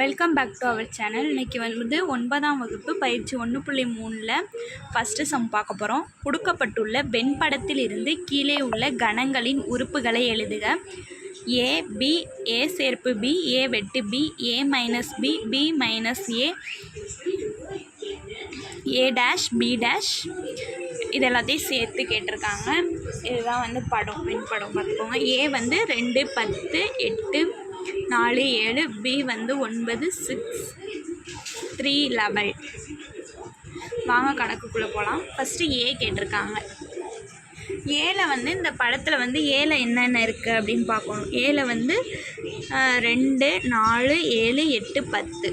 Welcome back to our channel இன்றைக்கி வந்து ஒன்பதாம் வகுப்பு பயிற்சி ஒன்று புள்ளி மூணில் ஃபஸ்ட்டு சம் பார்க்க போகிறோம் கொடுக்கப்பட்டுள்ள வெண்படத்தில் இருந்து கீழே உள்ள கணங்களின் உறுப்புகளை எழுதுக. ஏ பி ஏ சேர்ப்பு பி ஏ வெட்டு B A minus B B minus A A dash B dash இது எல்லாத்தையும் சேர்த்து கேட்டிருக்காங்க. இதுதான் வந்து படம் வெண்படம் பார்த்துக்கோங்க. ஏ வந்து ரெண்டு பத்து எட்டு நாலு ஏழு பி வந்து ஒன்பது சிக்ஸ் த்ரீ லெவல் வாங்க கணக்குக்குள்ளே போகலாம் ஃபஸ்ட்டு ஏ கேட்டிருக்காங்க. ஏல வந்து இந்த படத்தில் வந்து ஏல என்னென்ன இருக்குது அப்படின்னு பார்க்கணும். ஏல வந்து ரெண்டு நாலு ஏழு எட்டு பத்து.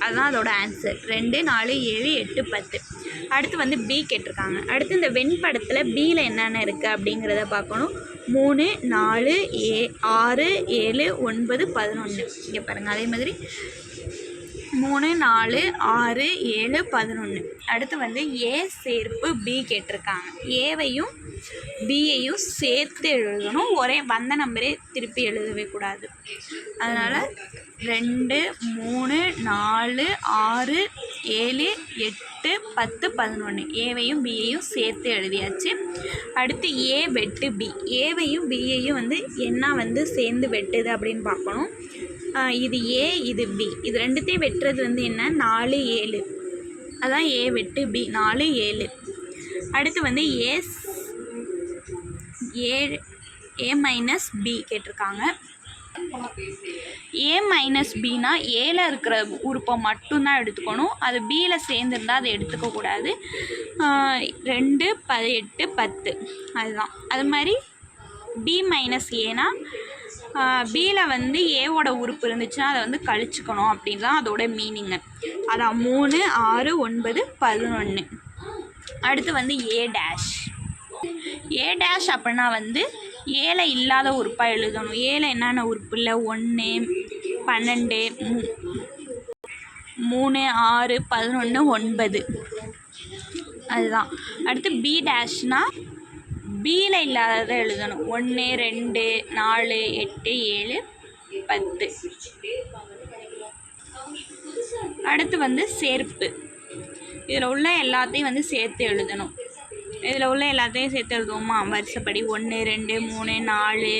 அதுதான் அதோட ஆன்சர் ரெண்டு நாலு ஏழு எட்டு பத்து. அடுத்து வந்து பி கேட்டிருக்காங்க. அடுத்து இந்த வெண்படத்தில் பியில் என்னென்ன இருக்குது அப்படிங்கிறத பார்க்கணும். மூணு நாலு ஏ ஆறு ஏழு ஒன்பது பதினொன்று. இங்கே பாருங்கள் அதே மாதிரி மூணு நாலு ஆறு ஏழு பதினொன்று அடுத்து வந்து ஏ சேர்ப்பு பி கேட்டிருக்காங்க. ஏவையும் பியையும் சேர்த்து எழுதணும். ஒரே வந்த நம்பரே திருப்பி எழுதவே கூடாது. அதனால் ரெண்டு மூணு நாலு ஆறு ஏழு எட்டு பத்து பதினொன்று ஏவையும் பியையும் சேர்த்து எழுதியாச்சு. அடுத்து ஏ வெட்டு பி. ஏவையும் பியையும் வந்து என்ன வந்து சேர்ந்து வெட்டுது அப்படின்னு பார்க்கணும். இது ஏ இது பி இது ரெண்டுத்தையும் வெட்டுறது வந்து என்ன? நாலு ஏழு. அதான் ஏ வெட்டு பி நாலு ஏழு. அடுத்து வந்து ஏ ஏ ஏ மைனஸ் பி கேட்டிருக்காங்க. ஏ மைனஸ் பினா ஏல இருக்கிற உறுப்பை மட்டும்தான் எடுத்துக்கணும். அது பியில் சேர்ந்துருந்தால் அதை எடுத்துக்கக்கூடாது ரெண்டு பதினெட்டு பத்து. அதுதான். அது மாதிரி பி மைனஸ் ஏனால் பியில் வந்து ஏவோட உறுப்பு இருந்துச்சுன்னா அதை வந்து கழிச்சுக்கணும் அப்படின்னு தான் அதோட மீனிங்கு அதான் மூணு ஆறு ஒன்பது பதினொன்று அடுத்து வந்து ஏ டேஷ் ஏ டேஷ் அப்படின்னா வந்து ஏல இல்லாத உறுப்பாக எழுதணும். ஏல என்னென்ன உறுப்பு இல்லை? ஒன்று பன்னெண்டு மூணு ஆறு பதினொன்று ஒன்பது. அதுதான். அடுத்து பி டேஷ்னால் பியில் இல்லாததை எழுதணும். ஒன்று ரெண்டு நாலு எட்டு ஏழு பத்து. அடுத்து வந்து சேர்ப்பு. இதில் உள்ள எல்லாத்தையும் வந்து சேர்த்து எழுதணும். இதில் உள்ள எல்லாத்தையும் சேர்த்து எழுதுவோமா? வருஷப்படி ஒன்று ரெண்டு மூணு நாலு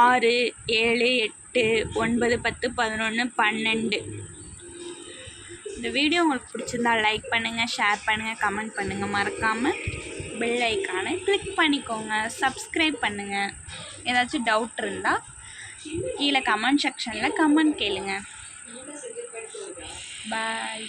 ஆறு ஏழு எட்டு ஒன்பது பத்து பதினொன்று பன்னெண்டு. இந்த வீடியோ உங்களுக்கு பிடிச்சிருந்தா லைக் பண்ணுங்கள் ஷேர் பண்ணுங்கள் கமெண்ட் பண்ணுங்கள் மறக்காமல் பெல் ஐக்கானை கிளிக் பண்ணிக்கோங்க. சப்ஸ்கிரைப் பண்ணுங்கள் ஏதாச்சும் டவுட் இருந்தால் கீழே கமெண்ட் செக்ஷனில் கமெண்ட் கேளுங்க. பாய்